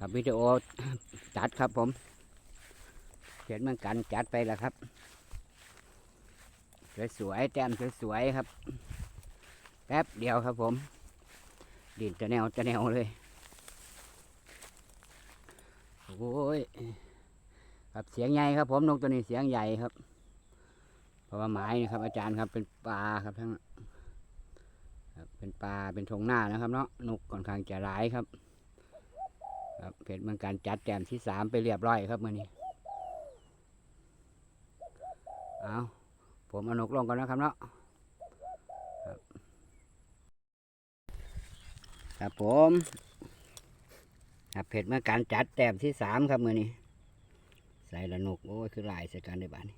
ครับวิดีโอจัดครับผมเขียนเหมือนกันจัดไปแล้วครับ สวยๆแต้มสวยๆครับ แป๊บเดียวครับผม ดินจะแนวจะแนวเลยโอ้ยครับเสียงใหญ่ครับ ผมนกตัวนี้เสียงใหญ่ครับเพราะว่าไม้นี่ครับ อาจารย์ครับเป็นปลาครับทั้งเป็นปลาเป็นทงหน้านะครับเนาะนกค่อนข้างจะร้ายครับ ครับเพชรเมืองการจัดแต้มที่สามไปเรียบร้อยครับมื่อนี้เอาผมอานกลงก่อนนะครับเนาะครับครับผมครับเพชรเมืองการจัดแต้มที่สามครับมื่อนี้ใส่ละนกโอ้ยคือลายใส่กันได้บ้านี้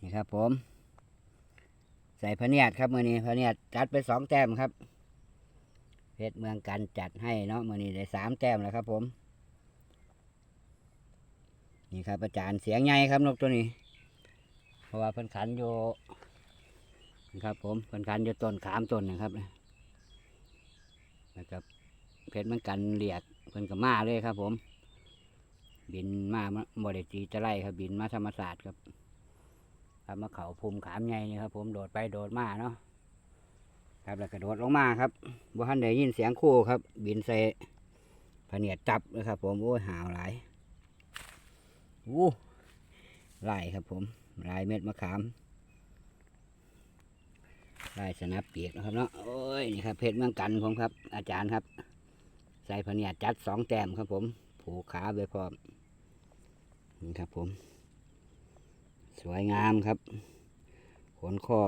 นี่ครับผม ใส่พเนียดครับมื่อนี้พเนียดจัดไปสองแต้มครับ เพชรเมืองกันจัดให้เนาะมื่อนี้ได้สามแต้มแล้วครับผม นี่ครับอาจารย์เสียงใหญ่ครับนกตัวนี้ เพราะว่าเพิ่นขันอยู่นะครับผมเพิ่นขันอยู่ต้นขามต้นนะครับนะครับเพชรเมืองกันเรียกเพิ่นกับมาเลยครับ ผม บินมาบริจีจะไล่ครับ บินมาธรรมศาสตร์ครับครับมาเขาภูมิขามใหญ่นี่ครับ ผมโดดไปโดดมาเนาะ ครับแล้วกระโดดลงมาครับบ่ทันได้ยินเสียงคู่ครับ บินใส่ผเนียดจับนะครับ ผมโอ้ยหาวหลายอู้ลายครับผมลายเม็ดมะขามลายสนับเปียกนะครับเนาะโอ้ยนี่ครับเพชรเมืองกันผมครับ อาจารย์ครับ ใส่ผเนียดจัดสองแต้มครับ ผม ผูกขาไปพร้อมนี่ครับผม สวยงามครับขนข้อ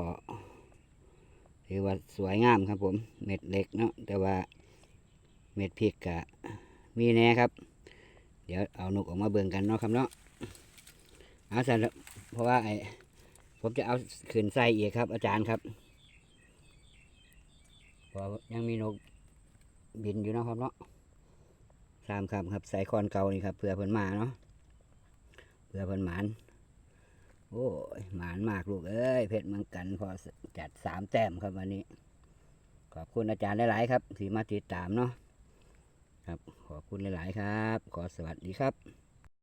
ถือว่าสวยงามครับผม เม็ดเล็กเนาะแต่ว่าเม็ดพริกกะมีแน่ครับ เดี๋ยวเอานกออกมาเบิ่งกันเนาะครับเนาะเอาใส่แล้วเพราะว่าไอ้ผมจะเอาขืนใส่อีกครับ อาจารย์ครับพรายังมีนกบินอยู่เนาะครับเนาะสามครับครับใส่คอนเก่านี่ครับเผื่อเพิ่นมาเนาะเผื่อเพิ่นหมาน โอ้ยหมานมากลูกเอ้ยเพชรเมืองกันพอจัดสามแต้มครับวันนี้ ขอบคุณอาจารย์หลายๆครับที่มาติดตามเนาะครับ ขอบคุณหลายๆครับ ขอสวัสดีครับ